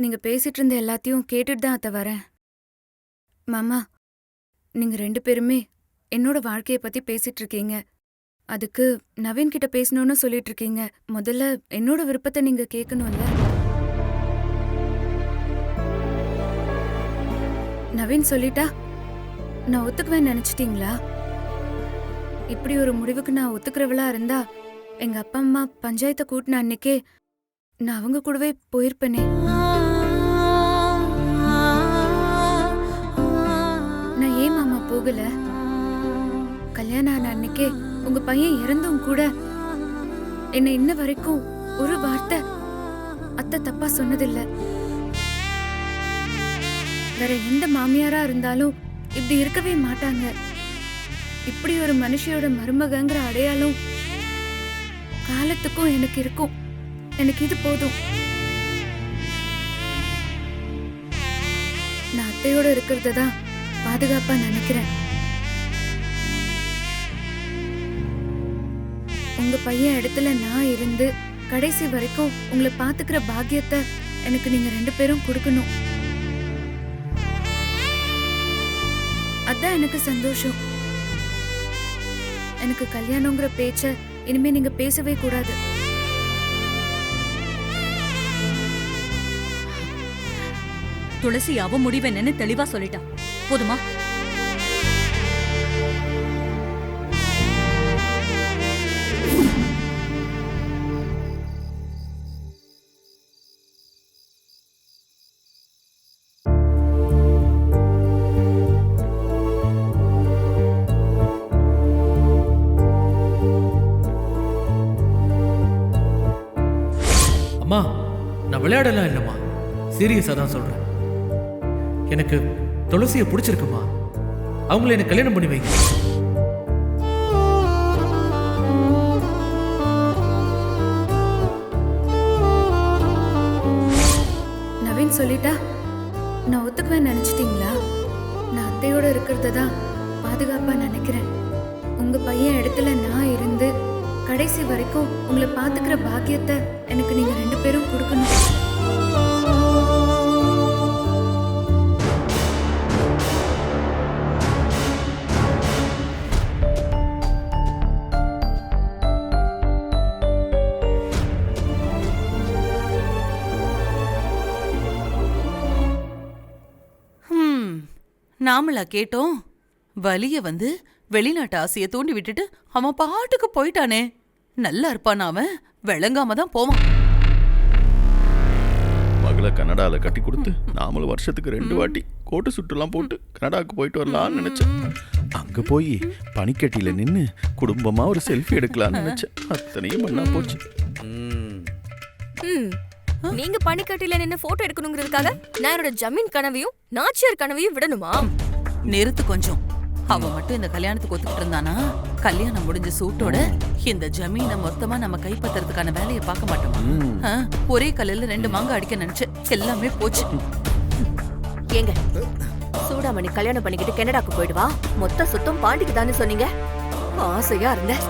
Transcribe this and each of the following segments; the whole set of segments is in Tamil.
நீங்க பேசிட்டு இருந்த எல்லாத்தையும் கேட்டுட்டு தான் அத்தை வரேன். மாமா நீங்க ரெண்டு பேருமே என்னோட வாழ்க்கைய பத்தி பேசிட்டு இருக்கீங்க அதுக்கு நவீன் கிட்ட பேசணும்னு சொல்லிட்டு இருக்கீங்க முதல்ல என்னோட விருப்பத்தை நீங்க கேட்கணும்ல நவீன் சொல்லிட்டா நான் ஒத்துக்குவேன் நினைச்சிட்டீங்களா? இப்படி ஒரு முடிவுக்கு நான் ஒத்துக்கிறவளா இருந்தா எங்க அப்பா அம்மா பஞ்சாயத்தை கூட்டின அன்னைக்கே நான் அவங்க கூடவே போயிருப்பேனே. போகல. கல்யாணம் ஆன அன்னைக்கே உங்க பையன் இறந்தும் கூட என்னை இன்ன வரைக்கும் ஒரு வார்த்தை அத்தை தப்பா சொன்னதில்ல. வேற எந்த மாமியாரா இருந்தாலும் இப்படி இருக்கவே மாட்டாங்க. இப்படி ஒரு மனுஷியோட மருமகங்கிற அடையாளம் காலத்துக்கும் எனக்கு இருக்கும். எனக்கு இது போதும். நான் அத்தையோட இருக்கிறத தான் பாதுகாப்பா நினைக்கிறேன். உங்க பையன் இடத்துல நான் இருந்து கடைசி வரைக்கும் உங்களை பாத்துக்கிற பாக்கியத்தை எனக்கு நீங்க ரெண்டு பேரும் கொடுக்கணும். அதான் எனக்கு சந்தோஷம். எனக்கு கல்யாணங்கிற பேச்ச இனிமே நீங்க பேசவே கூடாது. துளசி அவ முடிவு என்னன்னு தெளிவா சொல்லிட்டான். போதுமா? அம்மா நான் விளையாடலாம் இல்லைம்மா. சீரியஸாக தான் சொல்கிறேன் எனக்கு துளசியை பிடிச்சிருக்குமா? அவங்கள எனக்கு கல்யாணம் பண்ணி வைங்க. நவீன் சொல்லிட்டா? நான் ஒத்துக்குவேன் நினைச்சிட்டீங்களா? நான் அத்தையோட இருக்கிறத தான் பாதுகாப்பா நினைக்கிறேன். உங்க பையன் இடத்துல நான் இருந்து கடைசி வரைக்கும் உங்களை பாத்துக்கிற பாக்கியத்தை எனக்கு நீங்க ரெண்டு பேரும் கொடுக்கணும். நாமளா கேட்டோம். வலிய வந்து வெளிநாட்டு ஆசைய தூண்டி விட்டுட்டு அவன் பாட்டுக்கு போயிட்டானே. நல்லா இருப்பான் அவன். விளங்காம தான் போவான். மகளை கனடால கட்டி கொடுத்து நாமளும் வருஷத்துக்கு ரெண்டு வாட்டி கோட்டு சுட்டுலாம் போட்டு கனடாவுக்கு போயிட்டு வரலாம்னு நினைச்சேன். அங்க போய் பனிக்கட்டியில நின்னு குடும்பமா ஒரு செல்ஃபி எடுக்கலாம்னு நினைச்சேன். அத்தனையும் பண்ணா போச்சு. ம். நீங்க பனிக்கட்டில நின்னு போட்டோ எடுக்கணுங்கிறதுக்காக நான் என்னோட ஜமீன் கனவையும் நாச்சியார் கனவையும் விடணுமா? நிறுத்து கொஞ்சம். அவன் மட்டும் இந்த கல்யாணத்துக்கு ஒத்துக்கிட்டு இருந்தானா? கல்யாணம் முடிஞ்ச சூட்டோட இந்த ஜமீனை மொத்தமா நம்ம கைப்பற்றுறதுக்கான வேலையை பார்க்க மாட்டோமா? ஒரே கல்லுல ரெண்டு மாங்காய் அடிக்க நினைச்சேன் எல்லாமே போச்சு. ஏங்க சூடாமணி கல்யாணம் பண்ணிக்கிட்டு கனடாக்கு போயிடுவா? மொத்த சுத்தம் பாண்டிக்கு தானே சொன்னீங்க? ஆசையா இருந்தேன்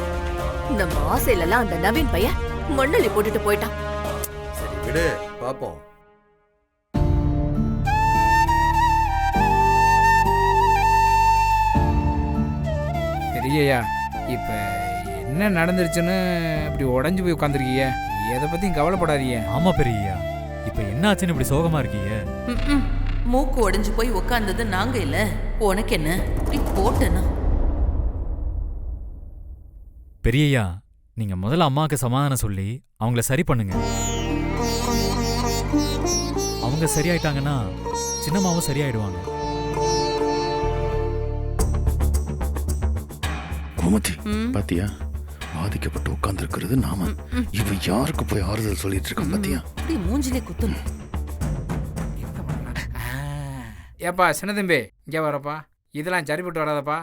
நம்ம ஆசையில எல்லாம் அந்த நவீன் பையன் மண்ணலி போட்டுட்டு போயிட்டான். விடு பாப்போம். பெரியய்யா இப்போ என்ன நடந்துருச்சுன்னு இப்படி உடஞ்சு போய் உட்காந்துருக்கீங்க எதை பற்றியும் கவலைப்படாதீங்க. ஆமா பெரியய்யா இப்ப என்னாச்சுன்னு இப்படி சோகமா இருக்கீங்க? ம்ம். மூக்கு உடைஞ்சு போய் உக்காந்தது நாங்க இல்ல. உனக்கு என்ன? இப்படி போட்டேனா? பெரியய்யா நீங்க முதல்ல அம்மாவுக்கு சமாதானம் சொல்லி அவங்கள சரி பண்ணுங்க. அவங்க சரியாயிட்டாங்கன்னா சின்னம்மாவும் சரியாயிடுவாங்க. கோமதி. பாத்தியா? பாதிக்கப்பட்டு உட்கார்ந்துருக்கிறது நாம. இவ யாருக்கு போய் ஆறுதல் சொல்லிட்டு இருக்கான் பாத்தியா? மூஞ்சிலே குத்தணும் ஏப்பா சின்ன தம்பி இங்கே வரப்பா. இதெல்லாம் சரிப்பட்டு வராதப்பா.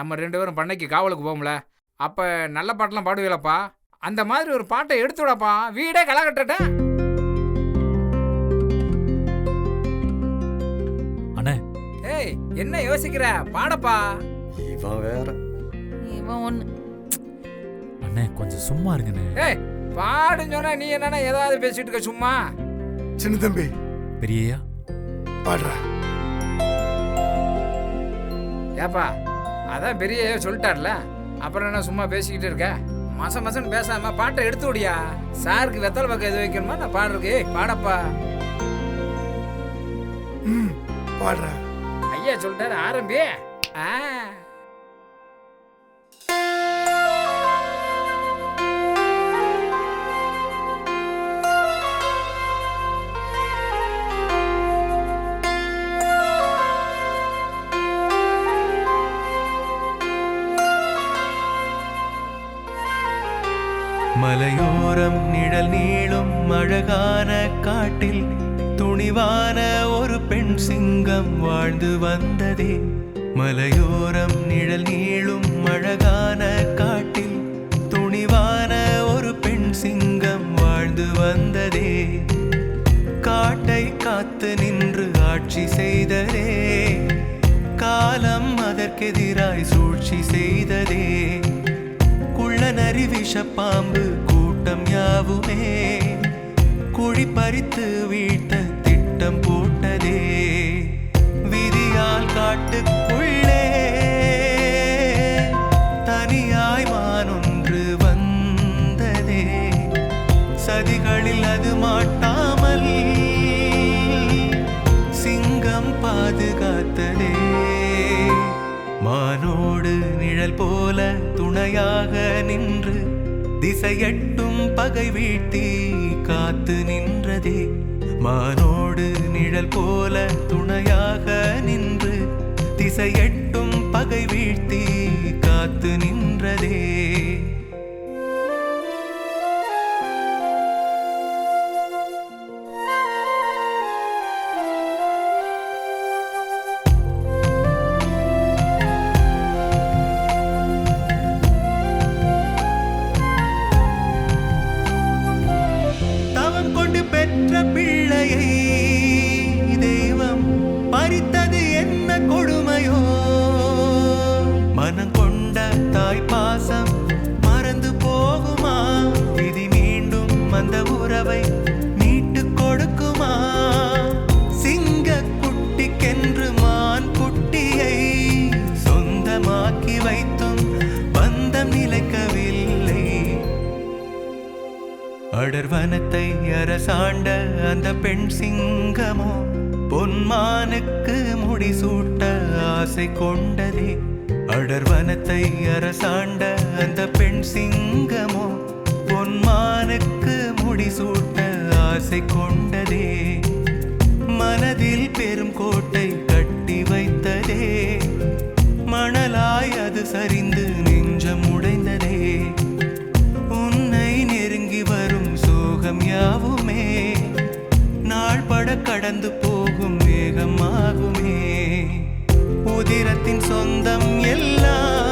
நம்ம ரெண்டு பேரும் பண்ணைக்கு காவலுக்கு போகும்ல அப்போ நல்ல பாட்டெல்லாம் பாடுவீங்களப்பா அந்த மாதிரி ஒரு பாட்டை எடுத்து விடப்பா. வீடே களை கட்டட்டேன் என்ன யோசிக்கிற? பாடப்பா. இவன் வேற. இவன் ஒண்ணு. அண்ணே கொஞ்சம் சும்மா இருங்கண்ணே. ஏய் பாடுன்னு சொன்னா நீ என்னன்னா ஏதாவது பேசிட்டு இருக்க சும்மா? சின்ன தம்பி. பெரியய்யா? பாடுறா. ஏப்பா அதான் பெரிய சொல்லிட்டார்ல. அப்புறம் என்ன சும்மா பேசிக்கிட்டு இருக்க? மச மசன் பேசாம பாட்டை எடுத்து விடியா? சாருக்கு வெத்தலை பக்கம் எது வைக்கணுமா? நான் ஏய், பாடப்பா. பாடுறா. ஐயா சொல்லிட்டாரு ஆரம்பி. ஆ. மலையோரம் நிழல் நீளும் அழகான காட்டில் துணிவான ஒரு பெண் சிங்கம் வாழ்ந்து வந்ததே. மலையோரம் நிழல் நீளும் அழகான காட்டில் துணிவான ஒரு பெண் சிங்கம் வாழ்ந்து வந்ததே. காட்டை காத்து நின்று ஆட்சி செய்ததே. காலம் அதற்கெதிராய் சூழ்ச்சி செய்ததே. குள்ள நரி விஷப்பாம்பு கூட்டம் யாவுமே. குழி பறித்து வீழ்த்த மானோடு நிழல் போல துணையாக நின்று திசையட்டும் பகை வீழ்த்தி காத்து நின்றதே. மானோடு நிழல் போல துணையாக நின்று திசையட்டும் பகை வீழ்த்தி காத்து நின்றதே. பெற்ற பிள்ளையை தெய்வம் பறித்தது என்ன கொடுமையோ? மனம் கொண்ட தாய் பாசம் மறந்து போகுமா? விதி மீண்டும் அந்த உறவை அடர்வனத்தை அரசாண்ட அந்த பெண் சிங்கமோ பொன்மானுக்கு முடிசூட்ட ஆசை கொண்டதே. அடர்வனத்தை அரசாண்ட அந்த பெண் சிங்கமோ பொன்மானுக்கு முடிசூட்ட ஆசை கொண்டதே. மனதில் பெரும் கோட்டை கட்டி வைத்ததே. மணலாய் அது சரிந்து கடந்து போகும் வேகமாகுமே உதிரத்தின் சொந்தம் எல்லாம்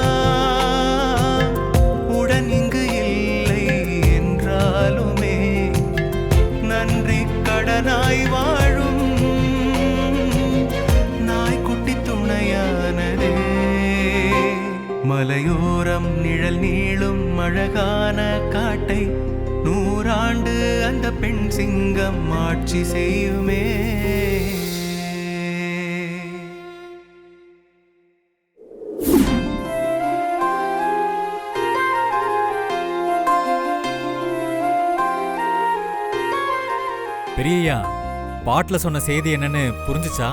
உலகம் ஆட்சி செய்யுமே. பெரியய்யா பாட்டுல சொன்ன செய்தி என்னன்னு புரிஞ்சுச்சா?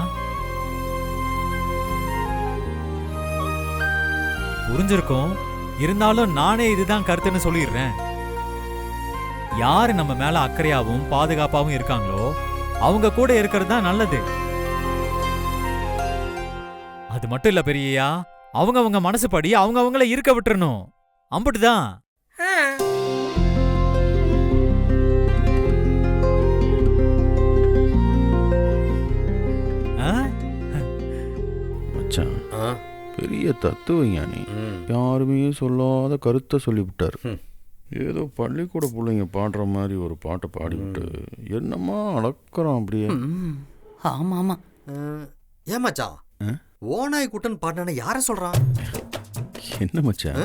புரிஞ்சிருக்கும். இருந்தாலும் நானே இதுதான் கருத்துன்னு சொல்லிடுறேன். யாரு நம்ம மேல அக்கறையாவும் பாதுகாப்பாவும் இருக்காங்களோ அவங்க கூட இருக்கிறது தான் நல்லது. அது மட்டும் இல்ல பெரியய்யா அவங்க அவங்க மனசுப்படி அவங்க அவங்கள இருக்க விட்டுறணும். அம்புட்டுதான்? மச்சான் பெரிய தத்துவ ஞானி யாருமே சொல்லாத கருத்தை சொல்லிவிட்டார். ஏதோ பள்ளிக்கூட பிள்ளைங்க பாடுற மாதிரி ஒரு பாட்டை பாடிவிட்டு என்னமா அளக்குறான் அப்படியே? ஆமா ஆமா ஏன் மச்சான்? ஆ? ஓனாய் குட்டன் பாடினான யார சொல்றான்? என்ன மச்சான்?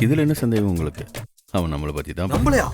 இதுல என்ன சந்தேகம் உங்களுக்கு? அவன் நம்மளை பத்தி தான் நம்மளையா